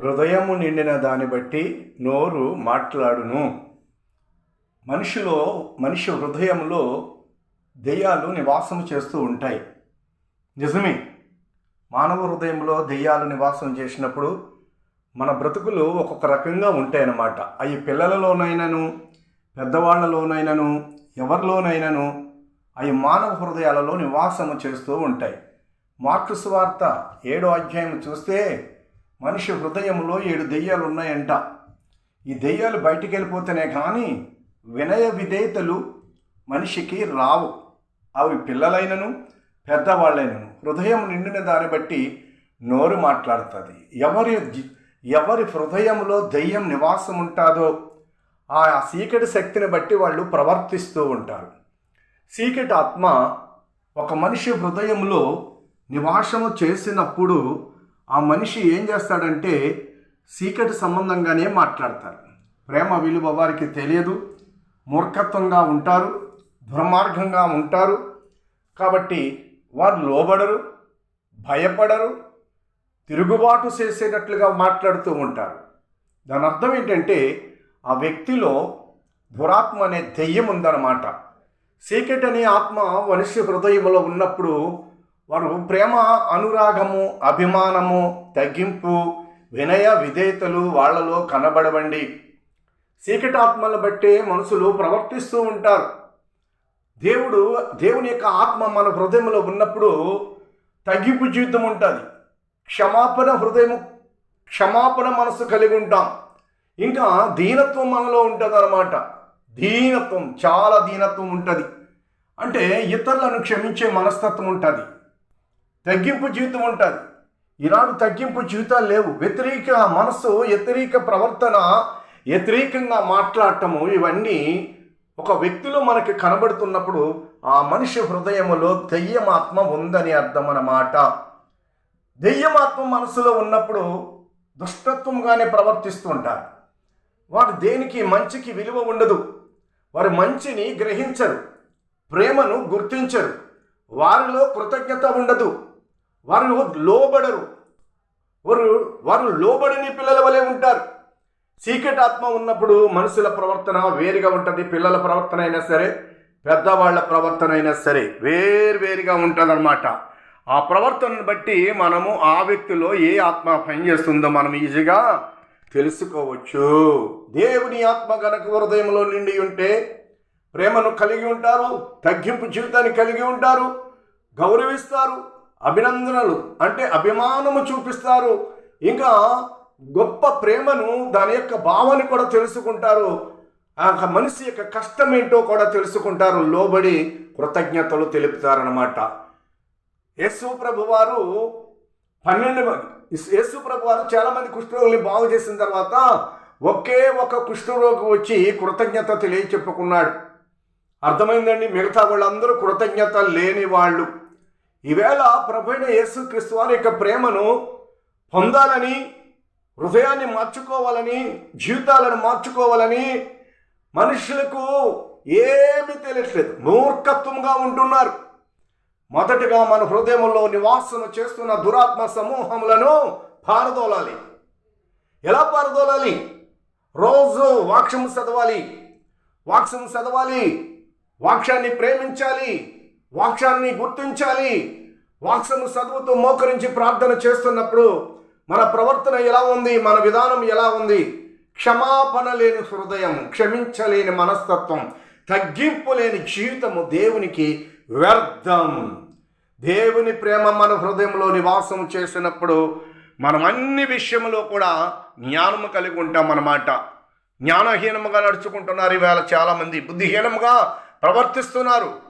హృదయము నిండిన దాన్ని బట్టి నోరు మాట్లాడును. మనిషిలో మనిషి హృదయంలో దెయ్యాలు నివాసం చేస్తూ ఉంటాయి. నిజమే మానవ హృదయంలో దెయ్యాలు నివాసం చేసినప్పుడు మన బ్రతుకులు ఒక్కొక్క రకంగా ఉంటాయన్నమాట. అవి పిల్లలలోనైనాను పెద్దవాళ్ళలోనైనాను ఎవరిలోనైనాను అవి మానవ హృదయాలలో నివాసము చేస్తూ ఉంటాయి. మార్కు వార్త ఏడో అధ్యాయం చూస్తే మనిషి హృదయంలో ఏడు దెయ్యాలు ఉన్నాయంట ఈ దెయ్యాలు బయటికి వెళ్ళిపోతేనే కానీ వినయ విధేయతలు మనిషికి రావు. అవి పిల్లలైనను పెద్దవాళ్ళైనను హృదయం నిండిన దాన్ని బట్టి నోరు మాట్లాడుతుంది. ఎవరి ఎవరి హృదయంలో దెయ్యం నివాసం ఉంటుందో ఆ సీకటి శక్తిని బట్టి వాళ్ళు ప్రవర్తిస్తూ ఉంటారు. సీకటి ఆత్మ ఒక మనిషి హృదయంలో నివాసము చేసినప్పుడు ఆ మనిషి ఏం చేస్తాడంటే సీక్రెట్ సంబంధంగానే మాట్లాడతారు ప్రేమ విలువ వారికి తెలియదు. మూర్ఖత్వంగా ఉంటారు. దుర్మార్గంగా ఉంటారు. కాబట్టి వారు లోబడరు భయపడరు తిరుగుబాటు చేసేటట్లుగా మాట్లాడుతూ ఉంటారు. దాని అర్థం ఏంటంటే ఆ వ్యక్తిలో దురాత్మ అనే దెయ్యం ఉందన్నమాట. సీకెట్ అనే ఆత్మ మనిషి హృదయంలో ఉన్నప్పుడు వారు ప్రేమ అనురాగము అభిమానము తగ్గింపు వినయ విధేయతలు వాళ్ళలో కనబడవండి. చీకటి ఆత్మలను బట్టే మనుషులు ప్రవర్తిస్తూ ఉంటారు. దేవుడు దేవుని యొక్క ఆత్మ మన హృదయంలో ఉన్నప్పుడు తగ్గింపు జీవితం ఉంటుంది. క్షమాపణ హృదయం క్షమాపణ మనసు కలిగి ఉంటాం. ఇంకా దీనత్వం మనలో ఉంటుంది అనమాట దీనత్వం చాలా దీనత్వం ఉంటుంది. అంటే ఇతరులను క్షమించే మనస్తత్వం ఉంటుంది. తగ్గింపు జీవితం ఉంటుంది. ఈనాడు తగ్గింపు జీవితాలు లేవు. వ్యతిరేక మనస్సు వ్యతిరేక ప్రవర్తన వ్యతిరేకంగా మాట్లాడటము ఇవన్నీ ఒక వ్యక్తిలో మనకి కనబడుతున్నప్పుడు ఆ మనిషి హృదయములో దెయ్యమాత్మ ఉందని అర్థం అన్నమాట దెయ్యమాత్మ మనసులో ఉన్నప్పుడు దుష్టత్వంగానే ప్రవర్తిస్తుంటారు వారు దేనికి మంచికి విలువ ఉండదు. వారు మంచిని గ్రహించరు. ప్రేమను గుర్తించరు. వారిలో కృతజ్ఞత ఉండదు. వారు లోబడరు. వారు వారు లోబడిని పిల్లల వలె ఉంటారు. సీక్రెట్ ఆత్మ ఉన్నప్పుడు మనుషుల ప్రవర్తన వేరుగా ఉంటుంది. పిల్లల ప్రవర్తన అయినా సరే పెద్దవాళ్ళ ప్రవర్తన అయినా సరే వేరువేరుగా ఉంటుందన్నమాట. ఆ ప్రవర్తనను బట్టి మనము ఆ వ్యక్తిలో ఏ ఆత్మ పనిచేస్తుందో మనం ఈజీగా తెలుసుకోవచ్చు. దేవుని ఆత్మ గనక హృదయంలో నిండి ఉంటే ప్రేమను కలిగి ఉంటారు తగ్గింపు జీవితాన్ని కలిగి ఉంటారు గౌరవిస్తారు అభినందనలు. అంటే అభిమానము చూపిస్తారు. ఇంకా గొప్ప ప్రేమను దాని యొక్క భావాన్ని కూడా తెలుసుకుంటారు. ఆ మనిషి యొక్క కష్టం ఏంటో కూడా తెలుసుకుంటారు. లోబడి కృతజ్ఞతలు తెలుపుతారనమాట యేసు ప్రభు వారు పన్నెండు మంది యేసు ప్రభు వారు చాలామంది కుష్ఠరోగుల్ని బాగు చేసిన తర్వాత ఒకే ఒక కుష్ఠరోగి వచ్చి కృతజ్ఞత తెలియచెప్పుకున్నాడు. అర్థమైందండి? మిగతా వాళ్ళందరూ కృతజ్ఞత లేని వాళ్ళు. ఈవేళ ప్రభు యేసు యేసుక్రీస్తు వారి యొక్క ప్రేమను పొందాలని హృదయాన్ని మార్చుకోవాలని జీవితాలను మార్చుకోవాలని మనుషులకు ఏమీ తెలియట్లేదు. మూర్ఖత్వంగా ఉంటున్నారు. మొదటగా మన హృదయంలో నివాసన చేస్తున్న దురాత్మ సమూహములను పారదోలాలి. ఎలా పారదోలాలి? రోజు వాక్యం చదవాలి. వాక్యం చదవాలి. వాక్యాన్ని ప్రేమించాలి. వాక్యాన్ని గుర్తించాలి. వాక్సము చదువుతూ మోకరించి ప్రార్థన చేస్తున్నప్పుడు మన ప్రవర్తన ఎలా ఉంది? మన విధానం ఎలా ఉంది? క్షమాపణ లేని హృదయం క్షమించలేని మనస్తత్వం తగ్గింపు లేని జీవితము దేవునికి వ్యర్థం. దేవుని ప్రేమ మన హృదయంలో నివాసం చేసినప్పుడు మనం అన్ని విషయంలో కూడా జ్ఞానము కలిగి ఉంటాం అన్నమాట. జ్ఞానహీనముగా నడుచుకుంటున్నారు ఈవేళ చాలామంది బుద్ధిహీనముగా ప్రవర్తిస్తున్నారు.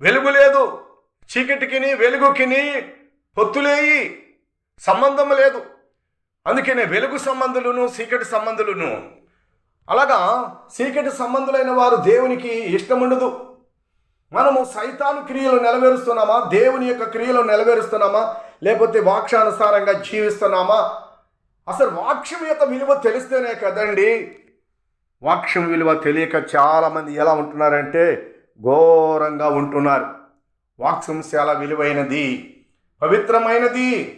వెలుగు లేదు. చీకటికిని వెలుగుకిని పొత్తులేయి. సంబంధం లేదు. అందుకనే వెలుగు సంబంధులను చీకటి సంబంధులను. అలాగా చీకటి సంబంధులైన వారు దేవునికి ఇష్టముండదు. మనము సైతాను క్రియలు నెరవేరుస్తున్నామా దేవుని యొక్క క్రియలు నెరవేరుస్తున్నామా లేకపోతే వాక్షానుసారంగా జీవిస్తున్నామా? అసలు వాక్యం యొక్క విలువ తెలిస్తేనే కదండి. వాక్యం విలువ తెలియక చాలామంది ఎలా ఉంటున్నారంటే ఘోరంగా ఉంటున్నారు. వాక్సం చాలా విలువైనది పవిత్రమైనది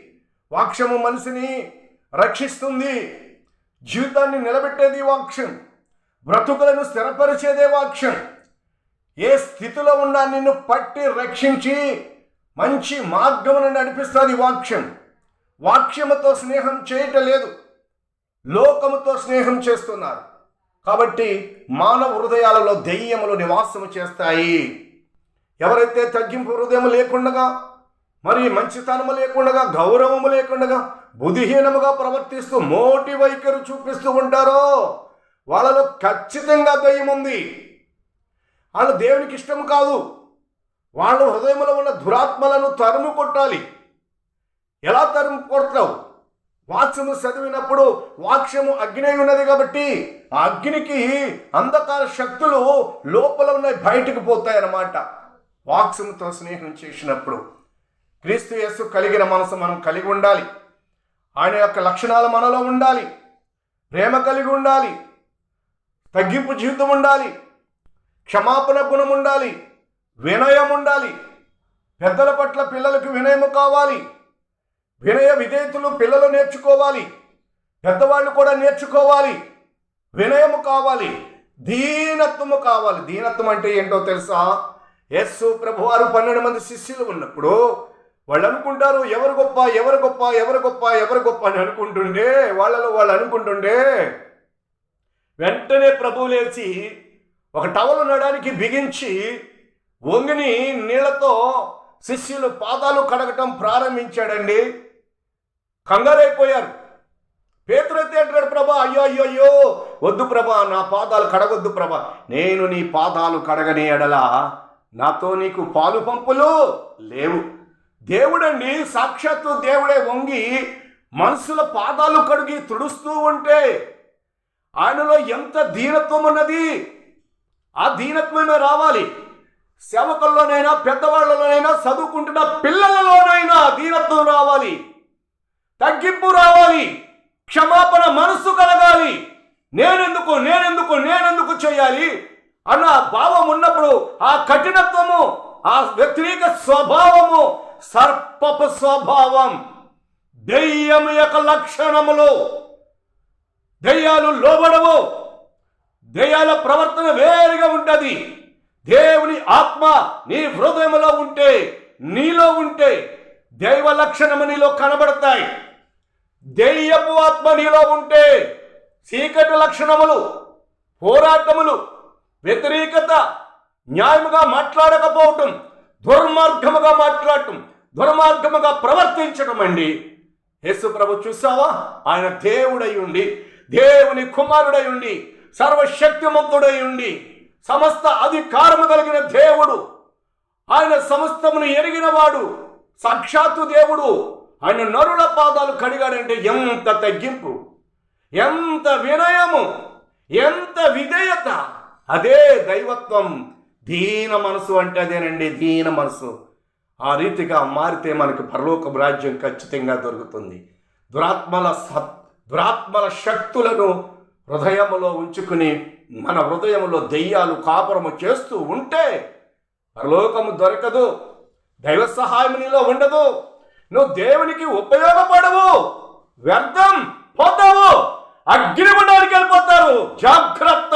వాక్యము మనిషిని రక్షిస్తుంది. జీవితాన్ని నిలబెట్టేది వాక్యం బ్రతుకులను స్థిరపరిచేదే వాక్యం. ఏ స్థితిలో ఉన్నా నిన్ను పట్టి రక్షించి మంచి మార్గమును నడిపిస్తుంది వాక్యం. వాక్యముతో స్నేహం చేయటం లేదు లోకముతో స్నేహం చేస్తున్నారు. కాబట్టి మానవ హృదయాలలో దెయ్యములు నివాసము చేస్తాయి. ఎవరైతే తగ్గింపు హృదయం లేకుండగా మరి మంచితనము లేకుండగా గౌరవము లేకుండగా బుద్ధిహీనముగా ప్రవర్తిస్తూ మోటి వైఖరి చూపిస్తూ ఉంటారో వాళ్ళలో ఖచ్చితంగా దయ్యం ఉంది. వాళ్ళు దేవునికి ఇష్టం కాదు. వాళ్ళ హృదయంలో ఉన్న దురాత్మలను తరుము కొట్టాలి. ఎలా తరుము కొడతావు? వాక్యము చదివినప్పుడు వాక్యము అగ్ని ఉన్నది కాబట్టి ఆ అగ్నికి అంధకార శక్తులు లోపల ఉన్నాయి బయటకు పోతాయి అన్నమాట స్నేహం చేసినప్పుడు క్రీస్తు యస్సు కలిగిన మనసు మనం కలిగి ఉండాలి. ఆయన యొక్క లక్షణాలు మనలో ఉండాలి. ప్రేమ కలిగి ఉండాలి. తగ్గింపు జీవితం ఉండాలి. క్షమాపణ గుణం ఉండాలి. వినయం ఉండాలి. పెద్దల పట్ల పిల్లలకు వినయము కావాలి. వినయ విధేయతలు పిల్లలు నేర్చుకోవాలి. పెద్దవాళ్ళు కూడా నేర్చుకోవాలి. వినయము కావాలి. దీనత్వము కావాలి. దీనత్వం అంటే ఏంటో తెలుసా? యస్సు ప్రభువారు పన్నెండు మంది శిష్యులు ఉన్నప్పుడు వాళ్ళు అనుకుంటారు ఎవరు గొప్ప ఎవరు గొప్ప ఎవరు గొప్ప ఎవరు గొప్ప అని అనుకుంటుండే వాళ్ళలో వాళ్ళు అనుకుంటుండే. వెంటనే ప్రభువు లేచి ఒక టవల్ ఉండడానికి బిగించి వంగిని నీళ్ళతో శిష్యులు పాదాలు కడగటం ప్రారంభించాడండి. కంగారైపోయారు. పేతురైతే అంటాడు ప్రభా అయ్యో అయ్యో అయ్యో వద్దు ప్రభా నా పాదాలు కడగొద్దు ప్రభా. నేను నీ పాదాలు కడగని ఎడలా? నాతో నీకు పాలు పంపులు లేవు. దేవుడండి సాక్షాత్తు దేవుడే వంగి మనుషుల పాదాలు కడిగి తుడుస్తూ ఉంటే ఆయనలో ఎంత దీనత్వం ఉన్నది? ఆ దీనత్వమే రావాలి. సేవకుల్లోనైనా పెద్దవాళ్ళలోనైనా చదువుకుంటున్న పిల్లలలోనైనా దీనత్వం రావాలి. తగ్గింపు రావాలి. క్షమాపణ మనస్సు కలగాలి. నేనెందుకు నేనెందుకు నేనెందుకు చేయాలి? అన్న భావం ఉన్నప్పుడు ఆ కఠినత్వము ఆ వ్యతిరేక స్వభావము సర్పపు స్వభావం దెయ్యం యొక్క లక్షణములు. దెయ్యాలు లోబడవు. దెయ్యాల ప్రవర్తన వేరుగా ఉంటుంది. దేవుని ఆత్మ నీ హృదయంలో ఉంటే నీలో ఉంటే దైవ లక్షణము నీలో కనబడతాయి. దెయ్యపు ఆత్మ నీలో ఉంటే చీకటి లక్షణములు పోరాటములు వ్యతిరేకత న్యాయముగా మాట్లాడకపోవటం దుర్మార్గముగా మాట్లాడటం దుర్మార్గముగా ప్రవర్తించడం అండి. యేసు ప్రభు చూసావా ఆయన దేవుడై ఉండి దేవుని కుమారుడై ఉండి సర్వశక్తిమంతుడై ఉండి సమస్త అధికారము కలిగిన దేవుడు. ఆయన సమస్తమును ఎరిగినవాడు సాక్షాత్తు దేవుడు. ఆయన నరుల పాదాలు కడిగాడంటే ఎంత తగ్గింపు ఎంత వినయము ఎంత విధేయత. అదే దైవత్వం. దీన మనసు అంటే అదేనండి దీన మనసు. ఆ రీతిగా మారితే మనకు పరలోక రాజ్యం ఖచ్చితంగా దొరుకుతుంది. దురాత్మల సత్ దురాత్మల శక్తులను హృదయములో ఉంచుకుని మన హృదయంలో దెయ్యాలు కాపురము చేస్తూ ఉంటే పరలోకము దొరకదు దైవ సహాయం నీలో ఉండదు. నువ్వు దేవునికి ఉపయోగపడవు. వ్యర్థం పోతావు అగ్నిగుండానికి వెళ్ళిపోతారు. జాగ్రత్త.